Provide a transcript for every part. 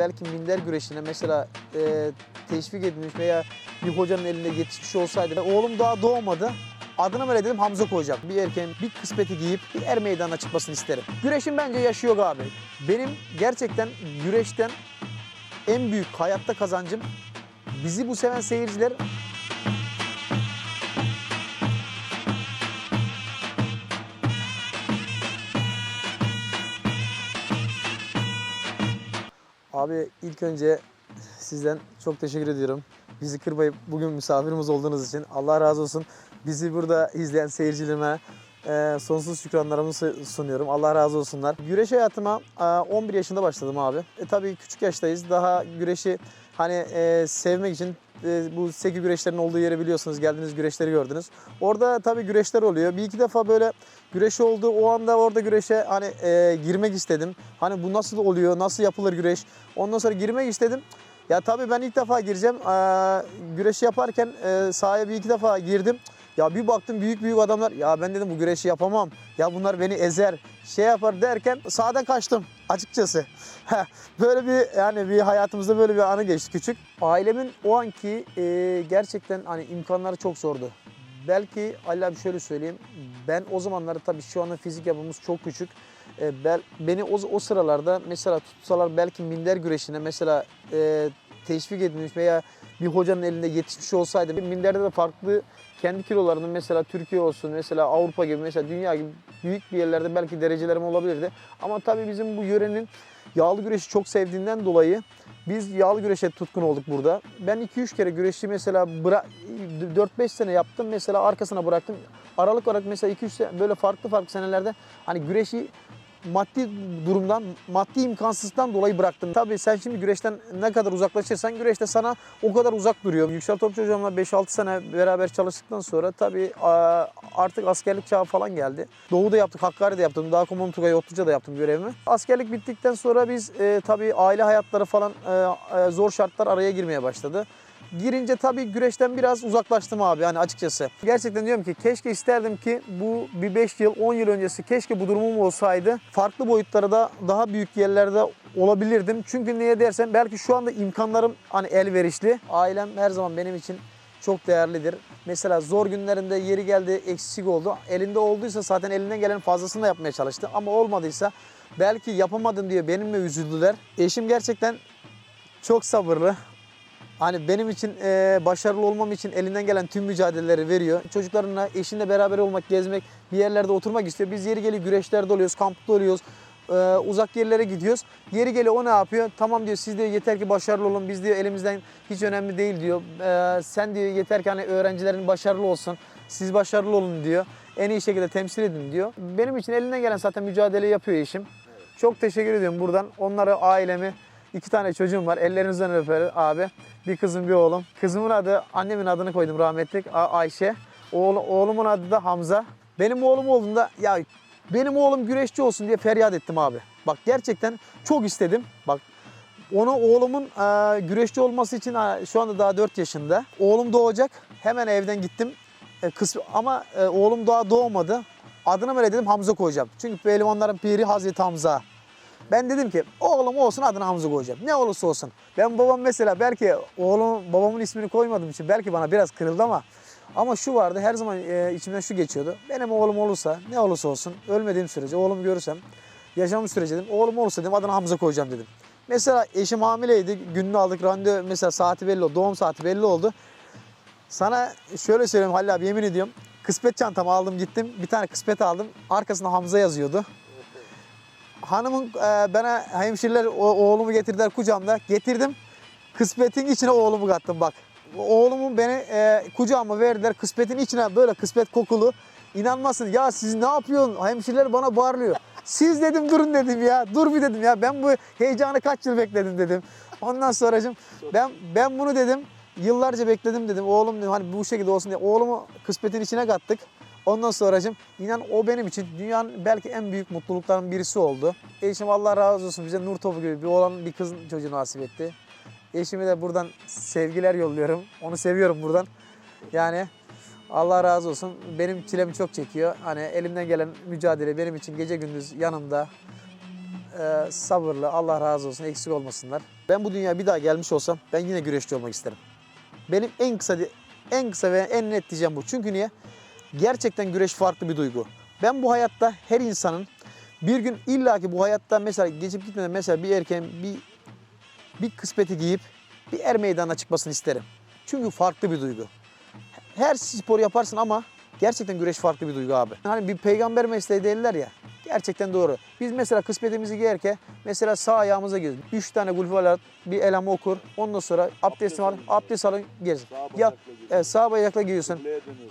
belki minder güreşine mesela e, teşvik edilmiş veya bir hocanın elinde yetişmiş olsaydı oğlum daha doğmadı. Adını böyle dedim Hamza koyacağım. Bir erkeğin bir kıspeti giyip bir er meydanına çıkmasını isterim. Güreşin bence yaşı yok abi. Benim gerçekten güreşten en büyük hayatta kazancım bizi bu seven seyirciler Abi ilk önce sizden çok teşekkür ediyorum. Bizi kırmayıp bugün misafirimiz olduğunuz için Allah razı olsun. Bizi burada izleyen seyircilerime e, sonsuz şükranlarımı su- sunuyorum. Allah razı olsunlar. Güreş hayatıma e, 11 yaşında başladım abi. E, tabii küçük yaştayız. Daha güreşi hani e, sevmek için e, bu seki güreşlerin olduğu yeri biliyorsunuz. Geldiniz güreşleri gördünüz. Orada tabii güreşler oluyor. Bir iki defa böyle güreş oldu. O anda orada güreşe hani e, girmek istedim. Hani bu nasıl oluyor, nasıl yapılır güreş? Ondan sonra girmek istedim. Ya tabii ben ilk defa gireceğim. Ee, güreşi yaparken e, sahaya bir iki defa girdim. Ya bir baktım büyük büyük adamlar. Ya ben dedim bu güreşi yapamam. Ya bunlar beni ezer, şey yapar derken sahada kaçtım açıkçası. böyle bir yani bir hayatımızda böyle bir anı geçti küçük. Ailemin o anki e, gerçekten hani imkanları çok zordu. Belki Ali abi şöyle söyleyeyim. Ben o zamanları tabii şu anda fizik yapımız çok küçük. E, bel, beni o, o sıralarda mesela tutsalar belki minder güreşine mesela e, teşvik edilmiş veya bir hocanın elinde yetişmiş olsaydı minderde de farklı kendi kilolarının mesela Türkiye olsun mesela Avrupa gibi mesela dünya gibi büyük bir yerlerde belki derecelerim olabilirdi. Ama tabii bizim bu yörenin yağlı güreşi çok sevdiğinden dolayı biz yağlı güreşe tutkun olduk burada. Ben 2-3 kere güreşi mesela bıra- 4-5 sene yaptım mesela arkasına bıraktım. Aralık olarak mesela 2-3 sene böyle farklı farklı senelerde hani güreşi maddi durumdan, maddi imkansızlıktan dolayı bıraktım. Tabii sen şimdi güreşten ne kadar uzaklaşırsan güreşte sana o kadar uzak duruyor. Yüksel Topçu hocamla 5-6 sene beraber çalıştıktan sonra tabii artık askerlik çağı falan geldi. Doğu'da yaptık, Hakkari'de yaptım. Daha Komum Tugay Otluca'da yaptım görevimi. Askerlik bittikten sonra biz e, tabii aile hayatları falan e, e, zor şartlar araya girmeye başladı. Girince tabii güreşten biraz uzaklaştım abi yani açıkçası. Gerçekten diyorum ki keşke isterdim ki bu bir 5 yıl 10 yıl öncesi keşke bu durumum olsaydı. Farklı boyutlarda daha büyük yerlerde olabilirdim. Çünkü niye dersen belki şu anda imkanlarım hani elverişli. Ailem her zaman benim için çok değerlidir. Mesela zor günlerinde yeri geldi eksik oldu. Elinde olduysa zaten elinden gelen fazlasını da yapmaya çalıştı. Ama olmadıysa belki yapamadım diye benimle üzüldüler. Eşim gerçekten çok sabırlı. Hani benim için e, başarılı olmam için elinden gelen tüm mücadeleleri veriyor. Çocuklarına, eşinle beraber olmak, gezmek, bir yerlerde oturmak istiyor. Biz yeri geliyor güreşlerde oluyoruz, kampta oluyoruz. e, uzak yerlere gidiyoruz. Yeri geliyor o ne yapıyor? Tamam diyor siz diyor yeter ki başarılı olun. Biz diyor elimizden hiç önemli değil diyor. E, sen diyor yeter ki hani öğrencilerin başarılı olsun. Siz başarılı olun diyor. En iyi şekilde temsil edin diyor. Benim için elinden gelen zaten mücadele yapıyor eşim. Çok teşekkür ediyorum buradan. Onları, ailemi, iki tane çocuğum var. Ellerinizden öper abi. Bir kızım, bir oğlum. Kızımın adı, annemin adını koydum rahmetlik A- Ayşe. Oğlu, oğlumun adı da Hamza. Benim oğlum olduğunda ya benim oğlum güreşçi olsun diye feryat ettim abi. Bak gerçekten çok istedim. Bak onu oğlumun e, güreşçi olması için e, şu anda daha 4 yaşında. Oğlum doğacak. Hemen evden gittim. E, kız, ama e, oğlum daha doğmadı. Adını böyle dedim Hamza koyacağım. Çünkü pehlivanların piri Hazreti Hamza. Ben dedim ki oğlum olsun adını Hamza koyacağım. Ne olursa olsun. Ben babam mesela belki oğlum babamın ismini koymadığım için belki bana biraz kırıldı ama ama şu vardı her zaman e, içimden şu geçiyordu. Benim oğlum olursa ne olursa olsun ölmediğim sürece oğlumu görürsem yaşamış sürece dedim oğlum olursa dedim adını Hamza koyacağım dedim. Mesela eşim hamileydi. Gününü aldık. Randevu mesela saati belli oldu. Doğum saati belli oldu. Sana şöyle söyleyeyim Halil abi yemin ediyorum. Kısmet çantamı aldım gittim. Bir tane kısmet aldım. Arkasında Hamza yazıyordu. Hanımın e, bana hemşireler o, oğlumu getirdiler kucağımda. Getirdim. Kısmetin içine oğlumu kattım bak. Oğlumu beni e, kucağıma verdiler. Kısmetin içine böyle kısmet kokulu. İnanmazsın ya siz ne yapıyorsun? Hemşireler bana bağırıyor. Siz dedim durun dedim ya. Dur bir dedim ya. Ben bu heyecanı kaç yıl bekledim dedim. Ondan sonracım ben ben bunu dedim. Yıllarca bekledim dedim. Oğlum dedim hani bu şekilde olsun diye. Oğlumu kısmetin içine kattık. Ondan sonracım inan o benim için dünyanın belki en büyük mutluluklarının birisi oldu. Eşim Allah razı olsun bize nur topu gibi bir oğlan bir kızın çocuğu nasip etti. Eşime de buradan sevgiler yolluyorum. Onu seviyorum buradan. Yani Allah razı olsun. Benim çilemi çok çekiyor. Hani elimden gelen mücadele benim için gece gündüz yanımda. e, sabırlı. Allah razı olsun. Eksik olmasınlar. Ben bu dünyaya bir daha gelmiş olsam ben yine güreşçi olmak isterim. Benim en kısa en kısa ve en net diyeceğim bu. Çünkü niye? Gerçekten güreş farklı bir duygu. Ben bu hayatta her insanın bir gün illaki bu hayatta mesela geçip gitmeden mesela bir erkeğin bir bir kısmeti giyip bir er meydanına çıkmasını isterim. Çünkü farklı bir duygu. Her spor yaparsın ama gerçekten güreş farklı bir duygu abi. Hani bir peygamber mesleği değiller ya. Gerçekten doğru. Biz mesela kısmetimizi giyerken mesela sağ ayağımıza giriyoruz. Üç tane gulfalat, bir elem okur. Ondan sonra abdestini al, abdest alın gireriz. Ya, evet, sağ bayakla giriyorsun.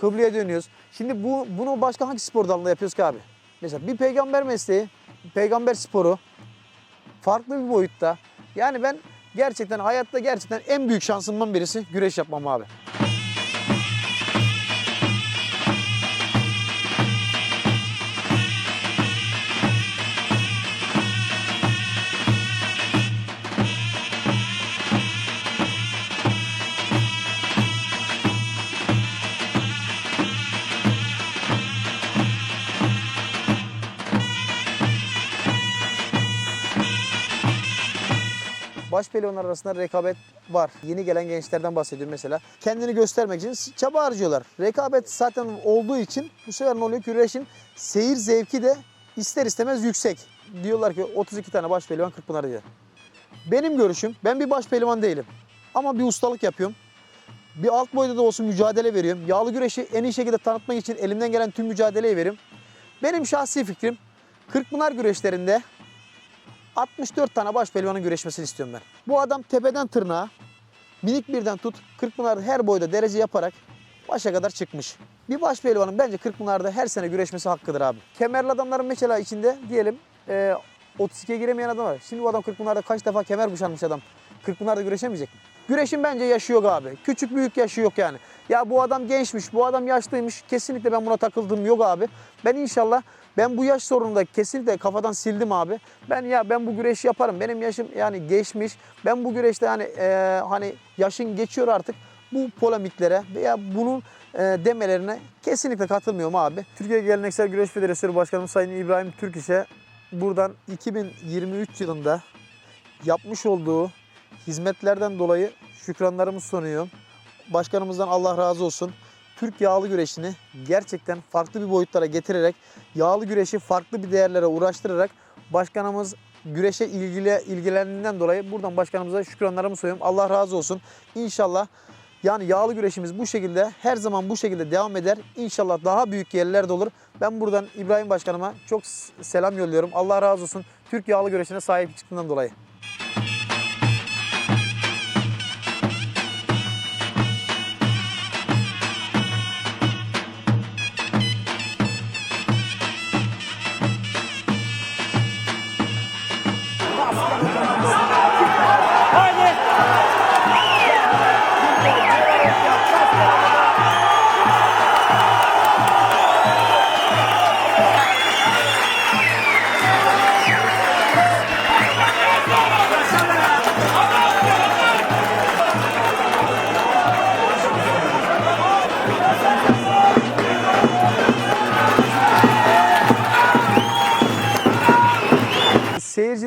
Kıbleye dönüyoruz. Şimdi bu bunu başka hangi spor dalında yapıyoruz ki abi? Mesela bir peygamber mesleği, peygamber sporu farklı bir boyutta. Yani ben gerçekten hayatta gerçekten en büyük şansımdan birisi güreş yapmam abi. Baş pehlivanlar arasında rekabet var. Yeni gelen gençlerden bahsediyorum mesela. Kendini göstermek için çaba harcıyorlar. Rekabet zaten olduğu için bu sefer ne oluyor? Güreşin seyir zevki de ister istemez yüksek. Diyorlar ki 32 tane baş pehlivan Kırkpınar diyor. Benim görüşüm, ben bir baş pehlivan değilim. Ama bir ustalık yapıyorum. Bir alt boyda da olsun mücadele veriyorum. Yağlı güreşi en iyi şekilde tanıtmak için elimden gelen tüm mücadeleyi veriyorum. Benim şahsi fikrim Kırkpınar güreşlerinde 64 tane baş pehlivanın güreşmesini istiyorum ben. Bu adam tepeden tırnağa minik birden tut Kırkpınar'da her boyda derece yaparak başa kadar çıkmış. Bir baş pehlivanın bence Kırkpınar'da her sene güreşmesi hakkıdır abi. Kemerli adamların mesela içinde diyelim e, 32'ye giremeyen adam var. Şimdi bu adam Kırkpınar'da kaç defa kemer kuşanmış adam. Kırkpınar'da güreşemeyecek mi? Güreşin bence yaşı yok abi. Küçük büyük yaşı yok yani. Ya bu adam gençmiş, bu adam yaşlıymış. Kesinlikle ben buna takıldım yok abi. Ben inşallah ben bu yaş sorununu da kesinlikle kafadan sildim abi. Ben ya ben bu güreşi yaparım. Benim yaşım yani geçmiş. Ben bu güreşte hani e, hani yaşın geçiyor artık. Bu polemiklere veya bunun e, demelerine kesinlikle katılmıyorum abi. Türkiye Geleneksel Güreş Federasyonu Başkanımız Sayın İbrahim Türkiş'e buradan 2023 yılında yapmış olduğu hizmetlerden dolayı şükranlarımı sunuyorum. Başkanımızdan Allah razı olsun. Türk yağlı güreşini gerçekten farklı bir boyutlara getirerek, yağlı güreşi farklı bir değerlere uğraştırarak başkanımız güreşe ilgili ilgilendiğinden dolayı buradan başkanımıza şükranlarımı sunuyorum. Allah razı olsun. İnşallah yani yağlı güreşimiz bu şekilde her zaman bu şekilde devam eder. İnşallah daha büyük yerlerde olur. Ben buradan İbrahim Başkanıma çok selam yolluyorum. Allah razı olsun. Türk yağlı güreşine sahip çıktığından dolayı.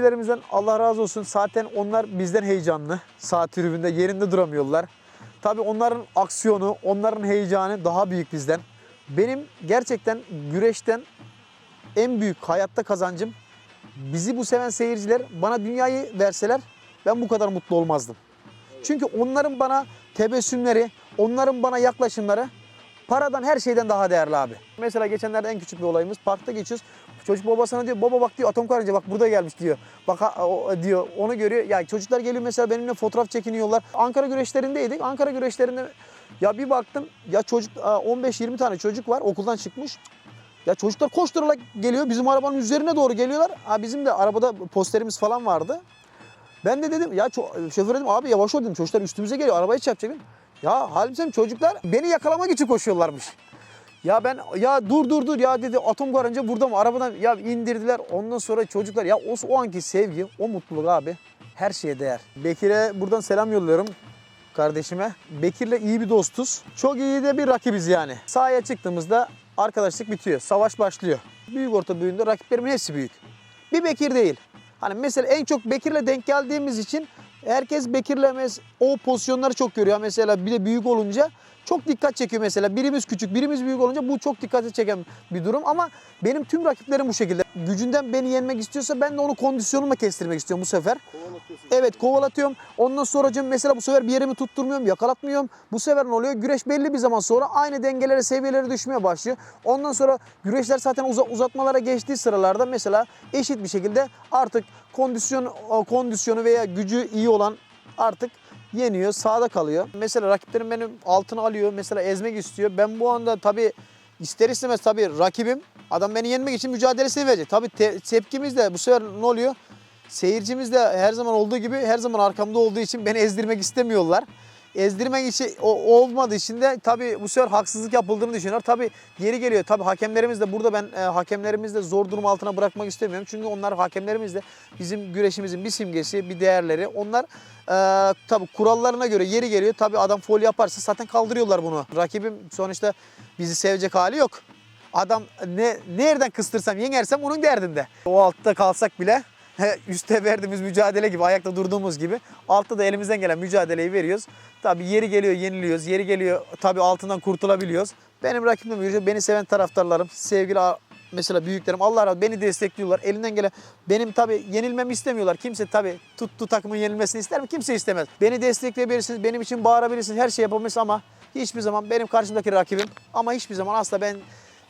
Seyircilerimizden Allah razı olsun. Zaten onlar bizden heyecanlı. Sağ tribünde yerinde duramıyorlar. Tabii onların aksiyonu, onların heyecanı daha büyük bizden. Benim gerçekten güreşten en büyük hayatta kazancım bizi bu seven seyirciler bana dünyayı verseler ben bu kadar mutlu olmazdım. Çünkü onların bana tebessümleri, onların bana yaklaşımları paradan her şeyden daha değerli abi. Mesela geçenlerde en küçük bir olayımız parkta geçiyoruz. Çocuk babasına diyor baba bak diyor atom karınca bak burada gelmiş diyor. Bak o, diyor onu görüyor. Ya çocuklar geliyor mesela benimle fotoğraf çekiniyorlar. Ankara güreşlerindeydik. Ankara güreşlerinde ya bir baktım ya çocuk 15-20 tane çocuk var okuldan çıkmış. Ya çocuklar koşturarak geliyor bizim arabanın üzerine doğru geliyorlar. Ha bizim de arabada posterimiz falan vardı. Ben de dedim ya şoföre dedim abi yavaş ol dedim çocuklar üstümüze geliyor arabayı çarpacak dedim. Ya halbuki çocuklar beni yakalamak için koşuyorlarmış. Ya ben ya dur dur dur ya dedi atom karınca burada mı? Arabadan ya indirdiler. Ondan sonra çocuklar ya o, o anki sevgi, o mutluluk abi her şeye değer. Bekir'e buradan selam yolluyorum kardeşime. Bekir'le iyi bir dostuz. Çok iyi de bir rakibiz yani. Sahaya çıktığımızda arkadaşlık bitiyor. Savaş başlıyor. Büyük orta büyüğünde rakiplerimin hepsi büyük. Bir Bekir değil. Hani mesela en çok Bekir'le denk geldiğimiz için herkes Bekir'le mes- o pozisyonları çok görüyor. Mesela bir de büyük olunca çok dikkat çekiyor mesela. Birimiz küçük, birimiz büyük olunca bu çok dikkati çeken bir durum ama benim tüm rakiplerim bu şekilde. Gücünden beni yenmek istiyorsa ben de onu kondisyonuma kestirmek istiyorum bu sefer. Evet kovalatıyorum. Ondan sonra mesela bu sefer bir yerimi tutturmuyorum, yakalatmıyorum. Bu sefer ne oluyor? Güreş belli bir zaman sonra aynı dengelere, seviyelere düşmeye başlıyor. Ondan sonra güreşler zaten uza- uzatmalara geçtiği sıralarda mesela eşit bir şekilde artık kondisyon kondisyonu veya gücü iyi olan artık yeniyor, sağda kalıyor. Mesela rakiplerim benim altına alıyor, mesela ezmek istiyor. Ben bu anda tabii ister istemez tabii rakibim adam beni yenmek için mücadelesini verecek. Tabii te- tepkimiz de bu sefer ne oluyor? Seyircimiz de her zaman olduğu gibi her zaman arkamda olduğu için beni ezdirmek istemiyorlar. Ezdirmek için o, olmadığı için de tabii bu sefer haksızlık yapıldığını düşünüyorlar. Tabii geri geliyor. Tabii hakemlerimiz de burada ben e, hakemlerimiz de zor durum altına bırakmak istemiyorum. Çünkü onlar hakemlerimiz de bizim güreşimizin bir simgesi, bir değerleri. Onlar e, tabii kurallarına göre yeri geliyor. Tabii adam foul yaparsa zaten kaldırıyorlar bunu. Rakibim sonuçta bizi sevecek hali yok. Adam ne nereden kıstırsam yenersem onun derdinde. O altta kalsak bile üstte verdiğimiz mücadele gibi ayakta durduğumuz gibi altta da elimizden gelen mücadeleyi veriyoruz. Tabii yeri geliyor yeniliyoruz. Yeri geliyor tabii altından kurtulabiliyoruz. Benim rakibim görüyor. Beni seven taraftarlarım, sevgili mesela büyüklerim Allah razı beni destekliyorlar. Elinden gelen benim tabii yenilmemi istemiyorlar. Kimse tabii tuttu takımın yenilmesini ister mi? Kimse istemez. Beni destekleyebilirsiniz. Benim için bağırabilirsiniz. Her şey yapabilirsiniz ama hiçbir zaman benim karşımdaki rakibim ama hiçbir zaman asla ben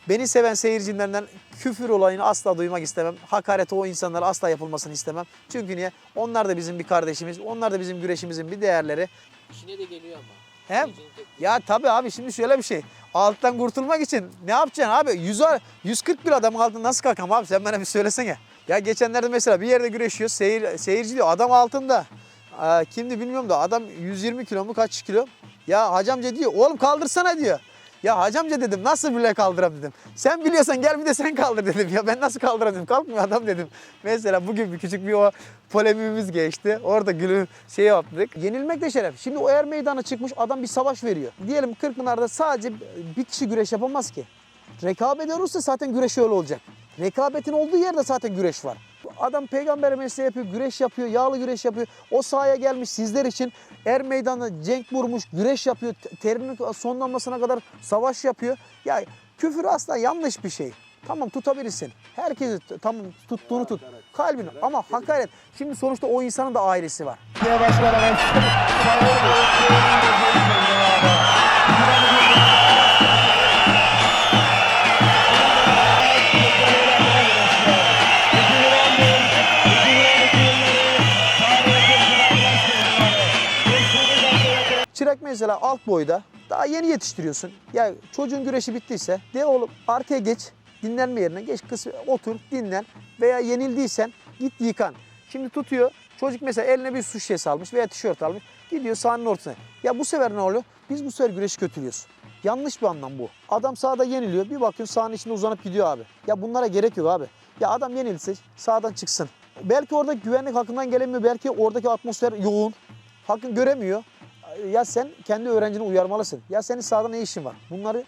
Beni seven seyircilerinden küfür olayını asla duymak istemem. Hakaret o insanlara asla yapılmasını istemem. Çünkü niye? Onlar da bizim bir kardeşimiz. Onlar da bizim güreşimizin bir değerleri. İşine de geliyor ama. Hem ya tabii abi şimdi şöyle bir şey. Alttan kurtulmak için ne yapacaksın abi? 100, 140 bir adamın altından nasıl kalkam abi? Sen bana bir söylesene. Ya geçenlerde mesela bir yerde güreşiyor. Seyir, seyirci diyor adam altında. Aa, kimdi bilmiyorum da adam 120 kilo mu kaç kilo? Ya hacamca diyor oğlum kaldırsana diyor. Ya hacamca dedim nasıl bile kaldıram dedim. Sen biliyorsan gel bir de sen kaldır dedim. Ya ben nasıl kaldırayım dedim. Kalkmıyor adam dedim. Mesela bugün bir küçük bir o polemimiz geçti. Orada gülü şey yaptık. Yenilmek de şeref. Şimdi o er meydana çıkmış adam bir savaş veriyor. Diyelim Kırkpınar'da sadece bir kişi güreş yapamaz ki. Rekabet olursa zaten güreş öyle olacak. Rekabetin olduğu yerde zaten güreş var. Adam peygamber mesleği yapıyor, güreş yapıyor, yağlı güreş yapıyor. O sahaya gelmiş sizler için er meydanı cenk vurmuş, güreş yapıyor. te- Terinin sonlanmasına kadar savaş yapıyor. Ya küfür asla yanlış bir şey. Tamam tutabilirsin. Herkesi tamam tuttuğunu tut. Kalbini ama hakaret. Şimdi sonuçta o insanın da ailesi var. Çırak mesela alt boyda daha yeni yetiştiriyorsun. Ya çocuğun güreşi bittiyse de oğlum arkaya geç dinlenme yerine geç kız otur dinlen veya yenildiysen git yıkan. Şimdi tutuyor çocuk mesela eline bir su şişesi almış veya tişört almış gidiyor sahanın ortasına. Ya bu sefer ne oluyor? Biz bu sefer güreşi kötülüyoruz. Yanlış bir anlam bu. Adam sahada yeniliyor. Bir bakıyorsun sahanın içinde uzanıp gidiyor abi. Ya bunlara gerek yok abi. Ya adam yenilse sahadan çıksın. Belki orada güvenlik hakkından gelemiyor. Belki oradaki atmosfer yoğun. Hakkın göremiyor. Ya sen kendi öğrencini uyarmalısın. Ya senin sahada ne işin var? Bunları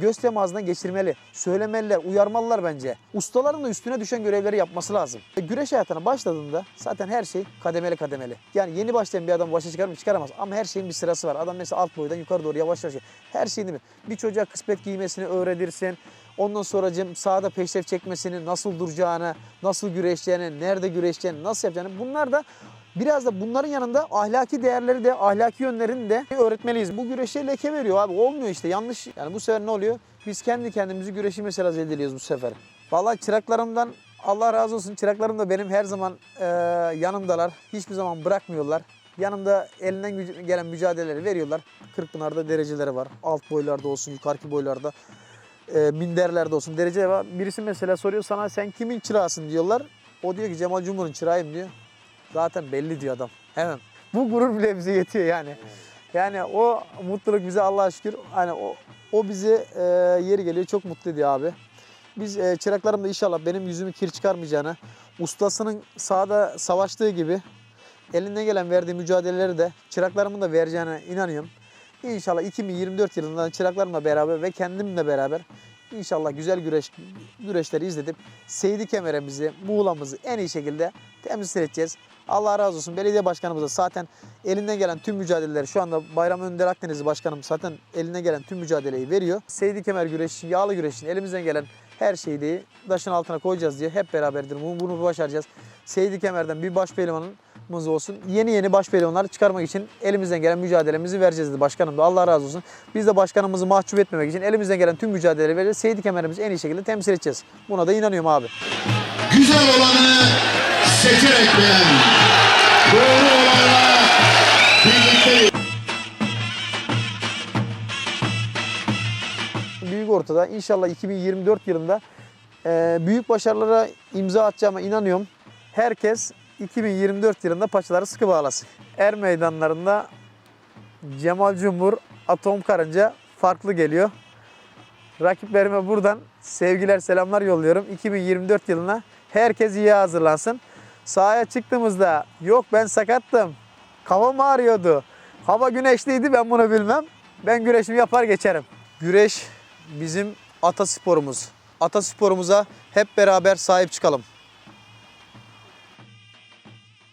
göz temasından geçirmeli. Söylemeliler, uyarmalılar bence. Ustaların da üstüne düşen görevleri yapması lazım. E, Güreş hayatına başladığında zaten her şey kademeli kademeli. Yani yeni başlayan bir adam başa çıkar mı? Çıkaramaz. Ama her şeyin bir sırası var. Adam mesela alt boydan yukarı doğru yavaş yavaş. Her şeyini bir. Bir çocuğa kısmet giymesini öğretirsin. Ondan sonracığım sahada peşref çekmesini, nasıl duracağını, nasıl güreşeceğini, nerede güreşeceğini, nasıl yapacağını. Bunlar da Biraz da bunların yanında ahlaki değerleri de, ahlaki yönlerini de öğretmeliyiz. Bu güreşe leke veriyor abi. Olmuyor işte yanlış. Yani bu sefer ne oluyor? Biz kendi kendimizi güreşi mesela zedeliyoruz bu sefer. Vallahi çıraklarımdan Allah razı olsun. Çıraklarım da benim her zaman e, yanımdalar. Hiçbir zaman bırakmıyorlar. Yanımda elinden gelen mücadeleleri veriyorlar. Kırkpınar'da dereceleri var. Alt boylarda olsun, yukarıki boylarda. E, minderlerde olsun derece var. Birisi mesela soruyor sana sen kimin çırağısın diyorlar. O diyor ki Cemal Cumhur'un çırağıyım diyor. Zaten belli diyor adam. Hemen. Bu gurur bile bize yetiyor yani. Yani o mutluluk bize Allah'a şükür hani o o bizi e, yeri geliyor çok mutlu ediyor abi. Biz e, çıraklarım da inşallah benim yüzümü kir çıkarmayacağını, ustasının sahada savaştığı gibi elinden gelen verdiği mücadeleleri de çıraklarımın da vereceğine inanıyorum. İnşallah 2024 yılında çıraklarımla beraber ve kendimle beraber İnşallah güzel güreş güreşleri izletip Seydi Kemer'imizi, Muğla'mızı en iyi şekilde temsil edeceğiz. Allah razı olsun. Belediye başkanımız da zaten elinden gelen tüm mücadeleleri şu anda Bayram Önder Akdeniz başkanım zaten elinden gelen tüm mücadeleyi veriyor. Seydi Kemer güreş için, yağlı güreş için elimizden gelen her şeyi de taşın altına koyacağız diye hep beraberdir. Bunu, bunu başaracağız. Seydi Kemer'den bir baş pehlivanımız olsun. Yeni yeni baş pehlivanlar çıkarmak için elimizden gelen mücadelemizi vereceğiz dedi başkanım da. Allah razı olsun. Biz de başkanımızı mahcup etmemek için elimizden gelen tüm mücadeleleri vereceğiz. Seydi Kemer'imizi en iyi şekilde temsil edeceğiz. Buna da inanıyorum abi. Güzel olanı seçerek beğen. Doğru olanla birlikte büyük ortada. İnşallah 2024 yılında e, büyük başarılara imza atacağıma inanıyorum. Herkes 2024 yılında paçaları sıkı bağlasın. Er meydanlarında Cemal Cumhur, Atom Karınca farklı geliyor. Rakiplerime buradan sevgiler, selamlar yolluyorum. 2024 yılına herkes iyi hazırlansın. Sahaya çıktığımızda yok ben sakattım, kafam ağrıyordu, hava güneşliydi ben bunu bilmem. Ben güreşimi yapar geçerim. Güreş bizim atasporumuz. Atasporumuza hep beraber sahip çıkalım.